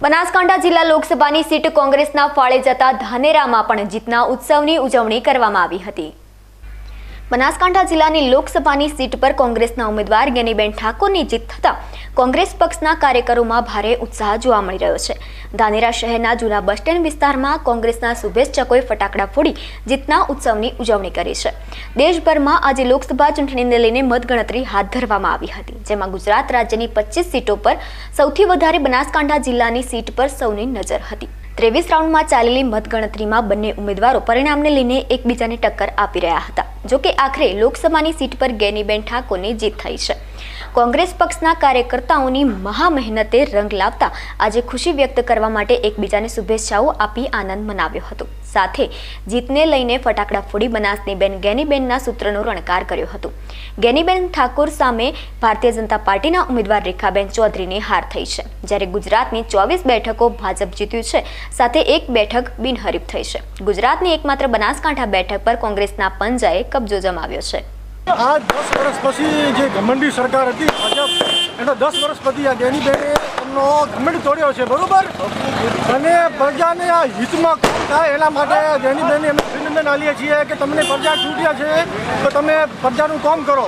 બનાસકાંઠા જિલ્લા લોકસભાની સીટ કોંગ્રેસના ફાળે જતા ધાનેરામાં પણ જીતના ઉત્સવની ઉજવણી કરવામાં આવી હતી. બનાસકાંઠા જિલ્લાની લોકસભાની સીટ પર કોંગ્રેસના ઉમેદવાર ગેનીબેન ઠાકોરની જીત થતાં કોંગ્રેસ પક્ષના કાર્યકરોમાં ભારે ઉત્સાહ જોવા મળી રહ્યો છે. ધાનેરા શહેરના જૂના બસ સ્ટેન્ડ વિસ્તારમાં કોંગ્રેસના શુભેચ્છકોએ ફટાકડા ફોડી જીતના ઉત્સવની ઉજવણી કરી છે. દેશભરમાં આજે લોકસભા ચૂંટણીને લઈને મતગણતરી હાથ ધરવામાં આવી હતી, જેમાં ગુજરાત રાજ્યની પચીસ સીટો પર સૌથી વધારે બનાસકાંઠા જિલ્લાની સીટ પર સૌની નજર હતી. ત્રેવીસ રાઉન્ડમાં ચાલેલી મતગણતરીમાં બંને ઉમેદવારો પરિણામને લઈને એકબીજાને ટક્કર આપી રહ્યા હતા. જોકે આખરે લોકસભાની સીટ પર ગેનીબેન ઠાકોરની જીત થઈ છે. કોંગ્રેસ પક્ષના કાર્યકર્તાઓની મહા મહેનતે રંગ લાવતા આજે ખુશી વ્યક્ત કરવા માટે એકબીજાને શુભેચ્છાઓ આપી આનંદ મનાવ્યો હતો. સાથે જીતને લઈને ફટાકડા ફોડી બનાસની બેન ગેનીબેનના સૂત્રનો રણકાર કર્યો હતો. ગેનીબેન ઠાકોર સામે ભારતીય જનતા પાર્ટીના ઉમેદવાર રેખાબેન ચૌધરીની હાર થઈ છે. જ્યારે ગુજરાતની ચોવીસ બેઠકો ભાજપ જીત્યું છે, સાથે એક બેઠક બિનહરીફ થઈ છે. ગુજરાતની એકમાત્ર બનાસકાંઠા બેઠક પર કોંગ્રેસના પંજાએ કબજો જમાવ્યો છે. આ દસ વર્ષ પછી જે ઘમંડી સરકાર હતી, ભાજપ એનો દસ વર્ષ પછી આ ગેનીબેને એમનો ઘમંડ તોડ્યો છે, બરોબર? અને પ્રજાને આ હિતમાં કામ થાય એના માટે ગેનીબેને અમે અભિનંદન આલીએ છીએ કે તમને પ્રજા છૂટ્યા છે, તો તમે પ્રજાનું કામ કરો.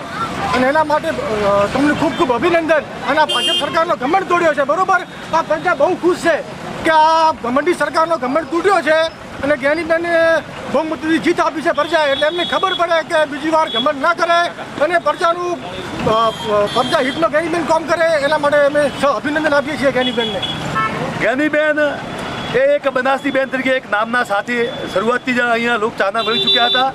અને એના માટે તમને ખૂબ ખૂબ અભિનંદન. અને આ ભાજપ સરકારનો ઘમંડ તોડ્યો છે, બરોબર? આ પ્રજા બહુ ખુશ છે કે આ ઘમંડી સરકારનો ઘમંડ તૂટ્યો છે અને જ્ઞાનીબેને બહુમતીથી જીત આપી છે પ્રજાએ એટલે એમને ખબર પડે કે બીજી વાર ઘમંડ ના કરે અને પ્રજાનું પ્રજા હિતનો ગેનીબેન કામ કરે, એના માટે અમે અભિનંદન આપીએ છીએ ગેનીબેનને ગેનીબેન એ એક બનાસની બેન તરીકે એક નામના સાથે શરૂઆતથી જ અહીંયા લોક ચાહના મળી ચૂક્યા હતા.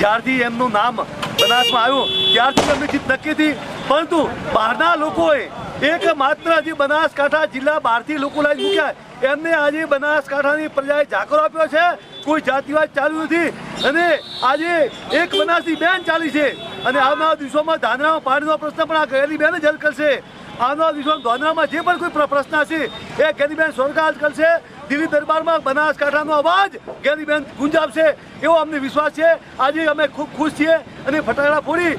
જ્યારથી એમનું નામ બનાસમાં આવ્યું, ત્યારથી એમની જીત નક્કી હતી. પરંતુ બહારના લોકોએ એક માત્ર જે બનાસકાંઠા જિલ્લા બહારથી લોકો લાવી મૂક્યા એમને આજે બનાસકાંઠાની પ્રજાએ જાકરો આપ્યો છે. કોઈ જાતિવાદ ચાલુ નથી. અને આજે એક બનાસની બેન ચાલી છે. અને આવનારા દિવસોમાં ધાંધરામાં પાણીનો પ્રશ્ન પણ આ ગયેલી બેન જ હલ કરશે. આવનારા દિવસોમાં ધાંધરામાં જે પણ કોઈ પ્રશ્ન હશે, એ ગેરીબેન સ્વર્ગાજ કરશે. દિલ્હી દરબારમાં બનાસકાંઠાનો અવાજ ગેરીબેન ગુંજાવશે. એવો અમને વિશ્વાસ છે. આજે અમે ખૂબ ખુશ છીએ અને ફટાકડા ફોડી,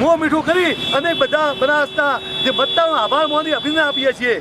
મોં મીઠું કરી અને બધા બનાસના જે મતદારોનો આભાર માની અભિનંદન આપીએ છીએ.